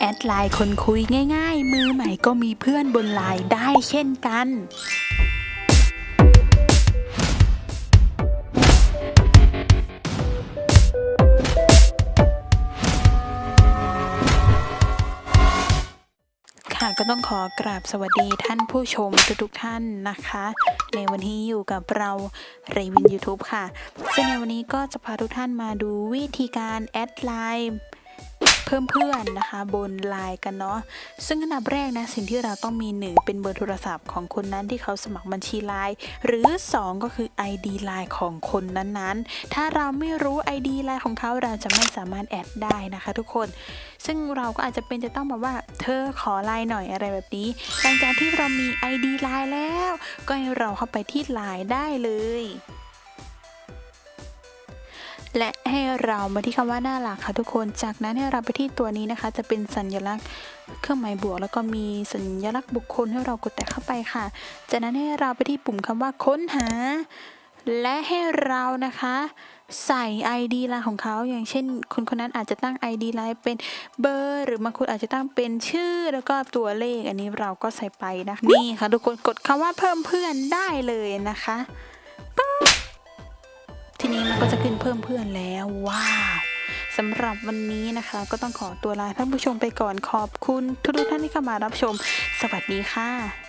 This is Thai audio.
แอดไลน์คนคุยง่าย ๆ มือใหม่ก็มีเพื่อนบนไลน์ได้เช่นกันค่ะก็ต้องขอกราบสวัสดีท่านผู้ชมทุกๆท่านนะคะ ในวันนี้อยู่กับเราเรวิน YouTube ค่ะ ซึ่งในวันนี้ก็จะพาทุกท่านมาดูวิธีการแอดไลน์ พิ่มเพื่อนนะคะ บนไลน์กันเนาะซึ่งอันดับแรกนะสิ่งที่เราต้องมีหนึ่งเป็นเบอร์โทรศัพท์ของคนนั้นที่เขาสมัครบัญชีไลน์หรือ 2 ก็คือ ID ไลน์ของคนนั้นๆ ถ้าเราไม่รู้ ID ไลน์ของเขาเราจะไม่สามารถแอดได้นะคะทุกคน ซึ่งเราก็อาจจะเป็นจะต้องแบบว่าเธอขอไลน์หน่อยอะไรแบบนี้หลังจากที่เรามี ID ไลน์แล้ว ก็ให้เราเข้าไปที่ไลน์ได้เลย และให้เรามาที่คำว่าหน้าหลักค่ะทุกคน จากนั้นให้เราไปที่ตัวนี้นะคะ จะเป็นสัญลักษณ์เครื่องหมายบวก แล้วก็มีสัญลักษณ์บุคคลให้เรากดแตะเข้าไปค่ะ จากนั้นให้เราไปที่ปุ่มคำว่าค้นหา และให้เรานะคะ ใส่ ID ไลน์ของเขา อย่างเช่นคนคนนั้นอาจจะตั้ง ID ไลน์เป็นเบอร์ หรือบางคนอาจจะตั้งเป็นชื่อแล้วก็ตัวเลขอันนี้เราก็ใส่ไปนะนี่ค่ะทุกคนกดคำว่าเพิ่มเพื่อนได้เลยนะคะ นี้มันก็จะขึ้นเพิ่มเพื่อนแล้วว้าวสำหรับวันนี้นะคะ ก็ต้องขอตัวลาท่านผู้ชมไปก่อนขอบคุณทุกท่านที่เข้ามารับชม สวัสดีค่ะ